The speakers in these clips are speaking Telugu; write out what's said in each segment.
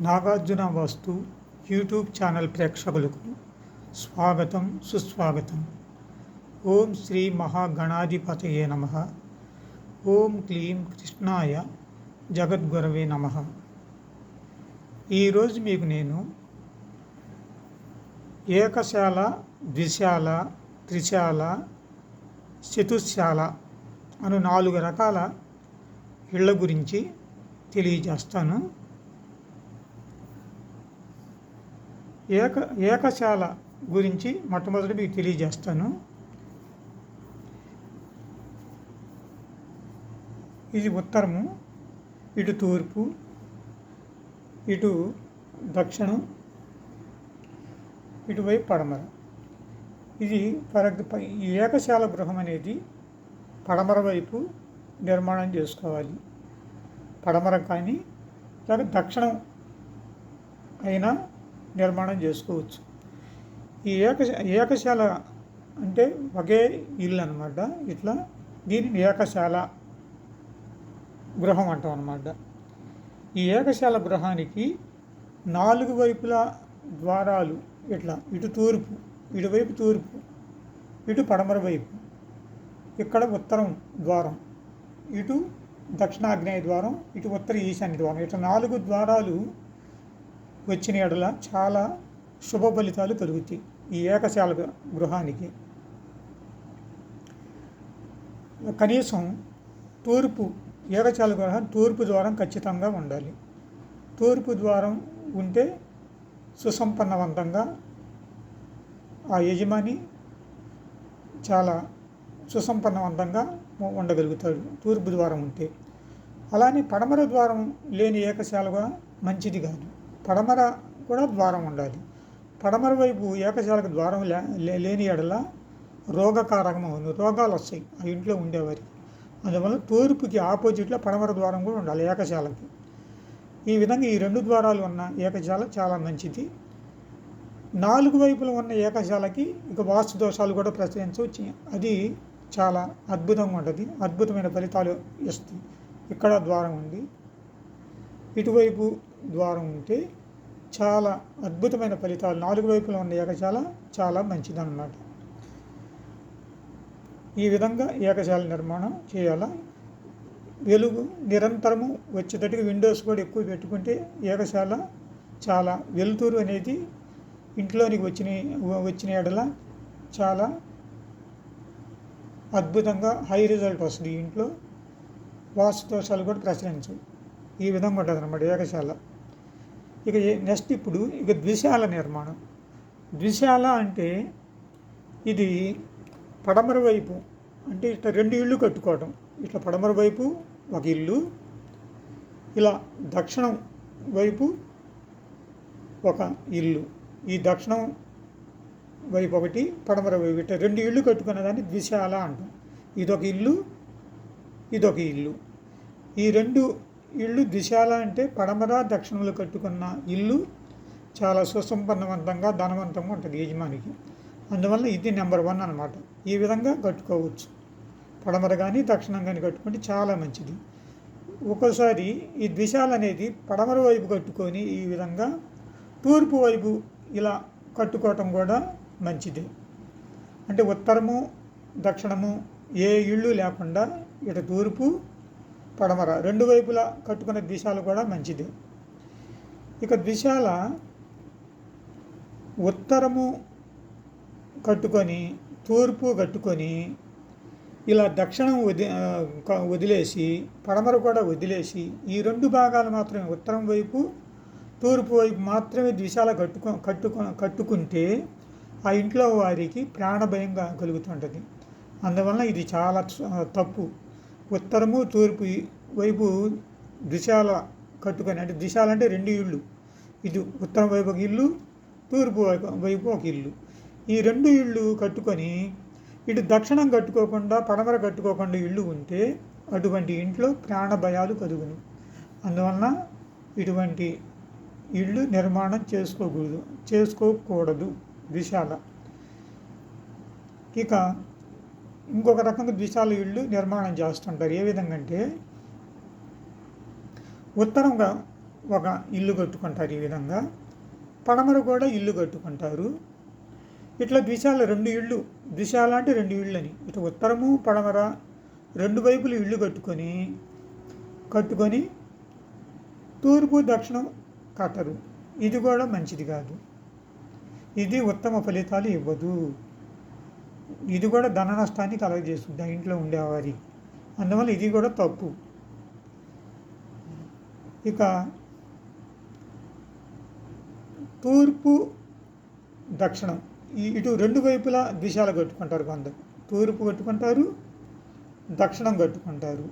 నాగార్జున వాస్తు యూట్యూబ్ ఛానల్ ప్రేక్షకులకు స్వాగతం సుస్వాగతం. ఓం శ్రీ మహాగణాధిపతయే నమ. ఓం క్లీం కృష్ణాయ జగద్గురవే నమ. ఈరోజు మీకు నేను ఏకశాల ద్విశాల త్రిశాల చతుశాల అను నాలుగు రకాల ఇళ్ళ గురించి తెలియజేస్తాను. ఏక ఏకశాల గురించి మొట్టమొదటి మీకు తెలియజేస్తాను. ఇది ఉత్తరము ఇటు తూర్పు ఇటు దక్షిణం ఇటువైపు పడమర. ఇది పర ఈ ఏకశాల గృహం అనేది పడమర వైపు నిర్మాణం చేసుకోవాలి. పడమర కానీ లేక దక్షిణం అయినా నిర్మాణం చేసుకోవచ్చు. ఈ ఏక ఏకశాల అంటే ఒకే ఇల్లు అనమాట ఇట్లా దీనిని ఏకశాల గృహం అంటాం అనమాట ఈ ఏకశాల గృహానికి నాలుగు వైపులా ద్వారాలు ఇట్లా ఇటు తూర్పు ఇటువైపు తూర్పు ఇటు పడమర వైపు ఇక్కడ ఉత్తరం ద్వారం ఇటు దక్షిణాగ్నేయ ద్వారం ఇటు ఉత్తర ఈశాన్య ద్వారం. ఇట్లా నాలుగు ద్వారాలు వచ్చిన ఎడల చాలా శుభ ఫలితాలు కలుగుతాయి ఈ ఏకశాల గృహానికి. కనీసం తూర్పు ఏకశాల గృహం తూర్పు ద్వారం ఖచ్చితంగా ఉండాలి. తూర్పు ద్వారం ఉంటే సుసంపన్నవంతంగా ఆ యజమాని చాలా సుసంపన్నవంతంగా ఉండగలుగుతాడు తూర్పు ద్వారం ఉంటే. అలానే పడమర ద్వారం లేని ఏకశాలగా మంచిది కాదు. పడమర కూడా ద్వారం ఉండాలి. పడమర వైపు ఏకశాలకు ద్వారం లేని ఎడల రోగకారకము రోగాలు వస్తాయి. ఆ ఇంట్లో ఉండేవారికి అందువల్ల తూర్పుకి ఆపోజిట్లో పడమర ద్వారం కూడా ఉండాలి ఏకశాలకి ఈ విధంగా ఈ రెండు ద్వారాలు ఉన్న ఏకశాల చాలా మంచిది. నాలుగు వైపులు ఉన్న ఏకశాలకి ఇక వాస్తు దోషాలు కూడా ప్రచురించవచ్చు అది చాలా అద్భుతంగా ఉంటుంది. అద్భుతమైన ఫలితాలు ఇస్తుంది. ఇక్కడ ద్వారం ఉంది. ఇటువైపు ద్వారం ఉంటే చాలా అద్భుతమైన ఫలితాలు నాలుగు వైపులా ఉన్న ఏకశాల చాలా మంచిదన్నమాట. ఈ విధంగా ఏకశాల నిర్మాణం చేయాలా? వెలుగు నిరంతరము వచ్చేటట్టుగా విండోస్ కూడా ఎక్కువ పెట్టుకుంటే ఏకశాల చాలా వెలుతురు అనేది ఇంట్లోనికి వచ్చిన వచ్చిన ఎడల చాలా అద్భుతంగా హై రిజల్ట్ వస్తుంది ఇంట్లో. వాస్తు దోషాలు కూడా ప్రచురించవు ఈ విధంగా ఉంటుంది అన్నమాట ఏకశాల ఇక నెక్స్ట్ ఇప్పుడు ఇక ద్విశాల నిర్మాణం. ద్విశాల అంటే ఇది పడమర వైపు అంటే ఇట్లా రెండు ఇళ్ళు కట్టుకోవడం ఇట్లా పడమర వైపు ఒక ఇల్లు ఇలా దక్షిణం వైపు ఒక ఇల్లు. ఈ దక్షిణం వైపు ఒకటి పడమర వైపు ఇట్లా రెండు ఇళ్ళు కట్టుకున్న దాన్ని ద్విశాల అంటాం. ఇదొక ఇల్లు ఇదొక ఇల్లు. ఈ రెండు ఇల్లు దిశాల అంటే పడమర దక్షిణంలో కట్టుకున్న ఇల్లు చాలా సుసంపన్నవంతంగా ధనవంతంగా ఉంటుంది యజమానికి. అందువల్ల ఇది నెంబర్ వన్ అనమాట ఈ విధంగా కట్టుకోవచ్చు. పడమర కానీ దక్షిణం కానీ కట్టుకుంటే చాలా మంచిది. ఒక్కోసారి ఈ దిశాలు అనేది పడమర వైపు కట్టుకొని ఈ విధంగా తూర్పు వైపు ఇలా కట్టుకోవటం కూడా మంచిది. అంటే ఉత్తరము దక్షిణము ఏ ఇళ్ళు లేకుండా ఇటు తూర్పు పడమర. రెండు వైపులా కట్టుకునే దిశాలు కూడా మంచిది. ఇక దిశాల ఉత్తరము కట్టుకొని తూర్పు కట్టుకొని ఇలా దక్షిణం వది వదిలేసి పడమర కూడా వదిలేసి ఈ రెండు భాగాలు మాత్రమే ఉత్తరం వైపు తూర్పు వైపు మాత్రమే ద్విశాల కట్టుకో కట్టుకు కట్టుకుంటే ఆ ఇంట్లో వారికి ప్రాణభయంగా కలుగుతుంటుంది. అందువలన ఇది చాలా తప్పు. ఉత్తరము తూర్పు వైపు దిశాల కట్టుకొని అంటే దిశాలు అంటే రెండు ఇళ్ళు. ఇది ఉత్తరం వైపు ఒక ఇల్లు తూర్పు వైపు ఒక ఇల్లు. ఈ రెండు ఇళ్ళు కట్టుకొని ఇటు దక్షిణం కట్టుకోకుండా పడమర కట్టుకోకుండా ఇల్లు ఉంటే అటువంటి ఇంట్లో ప్రాణ భయాలు కలుగును అందువలన ఇటువంటి ఇల్లు నిర్మాణం చేసుకోకూడదు చేసుకోకూడదు దిశాల. ఇక ఇంకొక రకంగా ద్విశాల ఇళ్ళు నిర్మాణం చేస్తుంటారు. ఏ విధంగా అంటే ఉత్తరంగా ఒక ఇల్లు కట్టుకుంటారు ఈ విధంగా పడమర కూడా ఇల్లు కట్టుకుంటారు. ఇట్లా ద్విశాల రెండు ఇళ్ళు ద్విశాల అంటే రెండు ఇళ్ళని ఇటు ఉత్తరము పడమర రెండు వైపులు ఇళ్ళు కట్టుకొని కట్టుకొని తూర్పు దక్షిణం కట్టరు. ఇది కూడా మంచిది కాదు. ఇది ఉత్తమ ఫలితాలు ఇవ్వదు. ఇది కూడా ధన నష్టాన్ని కలగజేస్తుంది ఆ ఇంట్లో ఉండేవారి. అందువల్ల ఇది కూడా తప్పు. ఇక తూర్పు దక్షిణం. ఈ ఇటు రెండు వైపులా దిశాలు కట్టుకుంటారు కొందరు. తూర్పు కట్టుకుంటారు దక్షిణం కట్టుకుంటారు.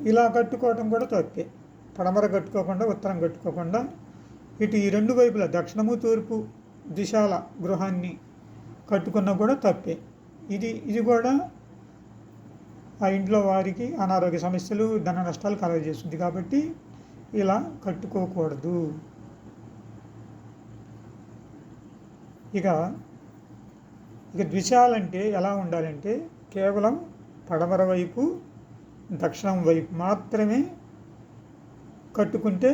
ఇలా కట్టుకోవటం కూడా తప్పే. పడమర కట్టుకోకుండా ఉత్తరం కట్టుకోకుండా ఇటు ఈ రెండు వైపుల దక్షిణము తూర్పు దిశాల గృహాన్ని కట్టుకున్నా కూడా తప్పే. ఇది ఇది కూడా ఆ ఇంట్లో వారికి అనారోగ్య సమస్యలు ధన నష్టాలు కలగజేస్తుంది కాబట్టి ఇలా కట్టుకోకూడదు. ఇక ఇక ద్విశాలంటే ఎలా ఉండాలంటే కేవలం పడమర వైపు దక్షిణం వైపు మాత్రమే కట్టుకుంటే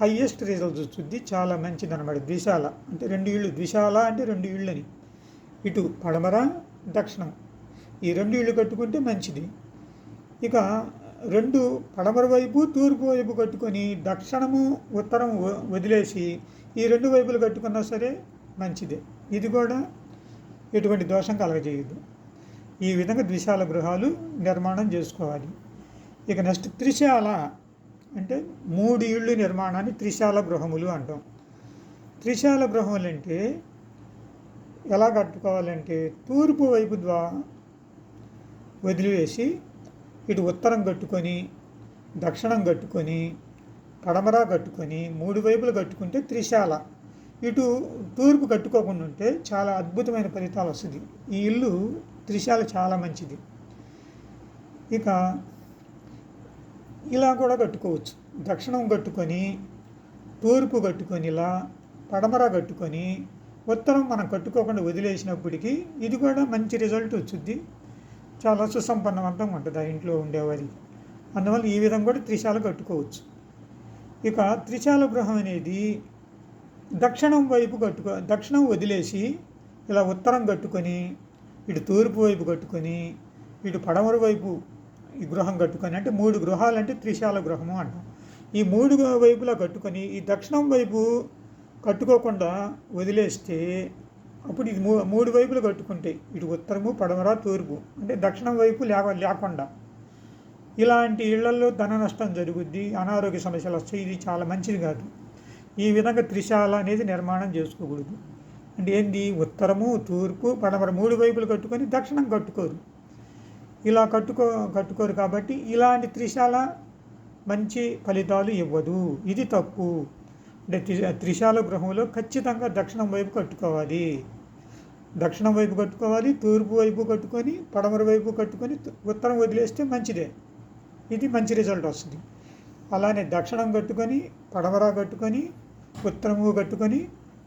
హయ్యెస్ట్ రిజల్ట్స్ వస్తుంది. చాలా మంచిది అనమాట ద్విశాల అంటే రెండు ఇళ్ళు ద్విశాల అంటే రెండు ఇళ్ళని. ఇటు పడమర దక్షిణం. ఈ రెండు ఇళ్ళు కట్టుకుంటే మంచిది. ఇక రెండు పడమర వైపు తూర్పు వైపు కట్టుకొని దక్షిణము ఉత్తరం వ- వదిలేసి ఈ రెండు వైపులు కట్టుకున్నా సరే మంచిదే. ఇది కూడా ఎటువంటి దోషం కలగజేయదు ఈ విధంగా ద్విశాల గృహాలు నిర్మాణం చేసుకోవాలి. ఇక నెక్స్ట్ త్రిశాల అంటే మూడు ఇళ్ళు నిర్మాణాన్ని త్రిశాల గృహములు అంటాం. త్రిశాల గృహములు అంటే ఎలా కట్టుకోవాలంటే తూర్పు వైపు ద్వారా వదిలివేసి ఇటు ఉత్తరం కట్టుకొని దక్షిణం కట్టుకొని పడమర కట్టుకొని మూడు వైపులు కట్టుకుంటే త్రిశాల. ఇటు తూర్పు కట్టుకోకుండా ఉంటే చాలా అద్భుతమైన ఫలితాలు వస్తుంది. ఈ ఇల్లు త్రిశాల చాలా మంచిది. ఇక ఇలా కూడా కట్టుకోవచ్చు. దక్షిణం కట్టుకొని తూర్పు కట్టుకొని ఇలా పడమర కట్టుకొని ఉత్తరం మనం కట్టుకోకుండా వదిలేసినప్పటికీ ఇది కూడా మంచి రిజల్ట్ వచ్చింది. చాలా సుసంపన్నవంతంగా ఉంటుంది ఆ ఇంట్లో ఉండేవారికి అందువల్ల ఈ విధంగా కూడా త్రిశాల కట్టుకోవచ్చు. ఇక త్రిశాల గృహం అనేది దక్షిణం వైపు కట్టుకో దక్షిణం వదిలేసి ఇలా ఉత్తరం కట్టుకొని ఇటు తూర్పు వైపు కట్టుకొని ఇటు పడమర వైపు ఈ గృహం కట్టుకొని అంటే మూడు గృహాలు అంటే త్రిశాల గృహము అంటాం. ఈ మూడు వైపులా కట్టుకొని ఈ దక్షిణం వైపు కట్టుకోకుండా వదిలేస్తే అప్పుడు ఇది మూ మూడు వైపులు కట్టుకుంటాయి. ఇటు ఉత్తరము పడమర తూర్పు. అంటే దక్షిణం వైపు లేక లేకుండా. ఇలాంటి ఇళ్ళలో ధన నష్టం జరుగుద్ది అనారోగ్య సమస్యలు వస్తాయి. ఇది చాలా మంచిది కాదు. ఈ విధంగా త్రిశాల అనేది నిర్మాణం చేసుకోకూడదు. అంటే ఏంది? ఉత్తరము తూర్పు పడమర మూడు వైపులు కట్టుకొని దక్షిణం కట్టుకోరు. ఇలా కట్టుకో కట్టుకోరు కాబట్టి ఇలాంటి త్రిశాల మంచి ఫలితాలు ఇవ్వదు. ఇది తప్పు. అంటే త్రిశాల గృహంలో ఖచ్చితంగా దక్షిణం వైపు కట్టుకోవాలి. దక్షిణం వైపు కట్టుకోవాలి తూర్పు వైపు కట్టుకొని పడమర వైపు కట్టుకొని ఉత్తరం వదిలేస్తే మంచిదే. ఇది మంచి రిజల్ట్ వస్తుంది. అలానే దక్షిణం కట్టుకొని పడమర కట్టుకొని ఉత్తరము కట్టుకొని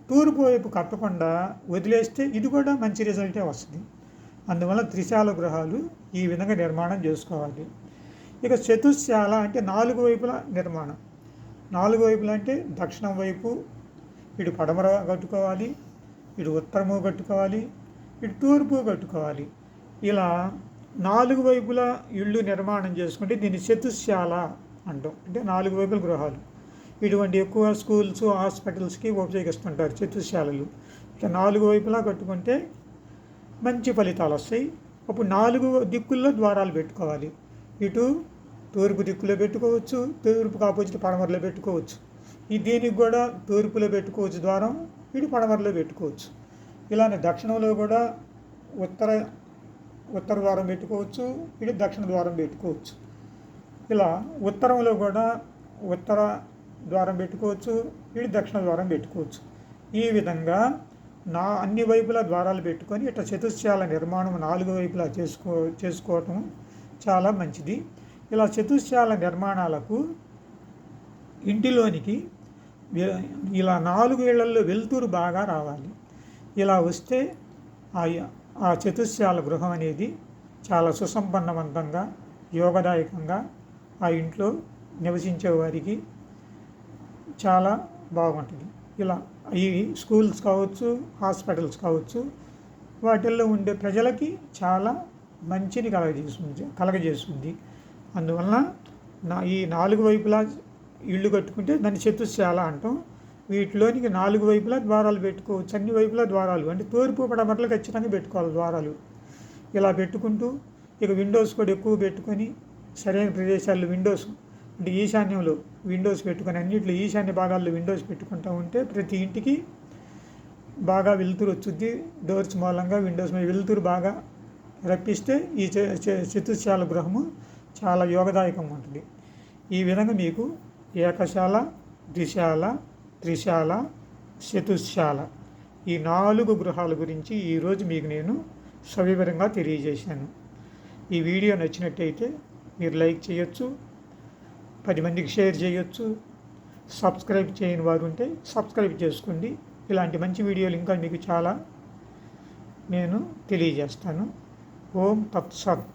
తూర్పు వైపు కట్టకుండా వదిలేస్తే ఇది కూడా మంచి రిజల్టే వస్తుంది. అందువల్ల త్రిశాల గృహాలు ఈ విధంగా నిర్మాణం చేసుకోవాలి. ఇక చతుశాల అంటే నాలుగు వైపుల నిర్మాణం. నాలుగు వైపులు అంటే దక్షిణం వైపు ఇటు పడమర కట్టుకోవాలి ఇటు ఉత్తరము కట్టుకోవాలి ఇటు తూర్పు కట్టుకోవాలి. ఇలా నాలుగు వైపుల ఇళ్ళు నిర్మాణం చేసుకుంటే దీన్ని చతుశాల అంటాం. అంటే నాలుగు వైపుల గృహాలు. ఇటువంటి ఎక్కువ స్కూల్స్ హాస్పిటల్స్కి ఉపయోగిస్తుంటారు చతుశాలలు ఇట్లా నాలుగు వైపులా కట్టుకుంటే మంచి ఫలితాలు వస్తాయి. అప్పుడు నాలుగు దిక్కుల్లో ద్వారాలు పెట్టుకోవాలి. ఇటు తూర్పు దిక్కులో పెట్టుకోవచ్చు తూర్పుకు ఆపోజిట్ పడమరలో పెట్టుకోవచ్చు. ఈ దీనికి కూడా తూర్పులో పెట్టుకోవచ్చు ద్వారం ఇటు పడమరలో పెట్టుకోవచ్చు. ఇలానే దక్షిణంలో కూడా ఉత్తర ఉత్తర ద్వారం పెట్టుకోవచ్చు ఇటు దక్షిణ ద్వారం పెట్టుకోవచ్చు. ఇలా ఉత్తరంలో కూడా ఉత్తర ద్వారం పెట్టుకోవచ్చు ఇటు దక్షిణ ద్వారం పెట్టుకోవచ్చు. ఈ విధంగా నా అన్ని వైపులా ద్వారాలు పెట్టుకొని ఇట్లా చతుశ్చాల నిర్మాణం నాలుగు వైపులా చేసుకో చేసుకోవటం చాలా మంచిది. ఇలా చతుశ్శాల నిర్మాణాలకు ఇంటిలోనికి ఇలా నాలుగు ఇళ్ళలో వెలుతురు బాగా రావాలి. ఇలా వస్తే ఆ ఆ చతుశ్శాల గృహం అనేది చాలా సుసంపన్నవంతంగా యోగదాయకంగా ఆ ఇంట్లో నివసించే వారికి చాలా బాగుంటుంది. ఇలా ఈ స్కూల్స్ కావచ్చు హాస్పిటల్స్ కావచ్చు వాటిల్లో ఉండే ప్రజలకి చాలా మంచిని కలగజేస్తుంది కలగజేస్తుంది. అందువలన నా ఈ నాలుగు వైపులా ఇల్లు కట్టుకుంటే దాన్ని చతుశాల అంటాం. వీటిలోనికి నాలుగు వైపులా ద్వారాలు పెట్టుకోవచ్చు అన్ని వైపులా ద్వారాలు. అంటే తూర్పు పడమరలు ఖచ్చితంగా పెట్టుకోవాలి ద్వారాలు. ఇలా పెట్టుకుంటూ ఇక విండోస్ కూడా ఎక్కువ పెట్టుకొని సరైన ప్రదేశాల్లో విండోస్ అంటే ఈశాన్యంలో విండోస్ పెట్టుకొని అన్నింటిలో ఈశాన్య భాగాల్లో విండోస్ పెట్టుకుంటూ ఉంటే ప్రతి ఇంటికి బాగా వెలుతురు వచ్చుద్ది డోర్స్ మూలంగా విండోస్ మీద వెలుతురు బాగా రప్పిస్తే ఈ చతుశాల గృహము చాలా యోగదాయకంగా ఉంటుంది ఈ విధంగా మీకు ఏకశాల ద్విశాల త్రిశాల చతుశాల ఈ నాలుగు గృహాల గురించి ఈరోజు మీకు నేను సవివరంగా తెలియజేశాను. ఈ వీడియో నచ్చినట్టయితే మీరు లైక్ చేయొచ్చు పది మందికి షేర్ చేయొచ్చు సబ్స్క్రైబ్ చేయని వారు ఉంటే సబ్స్క్రైబ్ చేసుకోండి. ఇలాంటి మంచి వీడియోలు ఇంకా మీకు చాలా నేను తెలియజేస్తాను. ఓం తత్సత్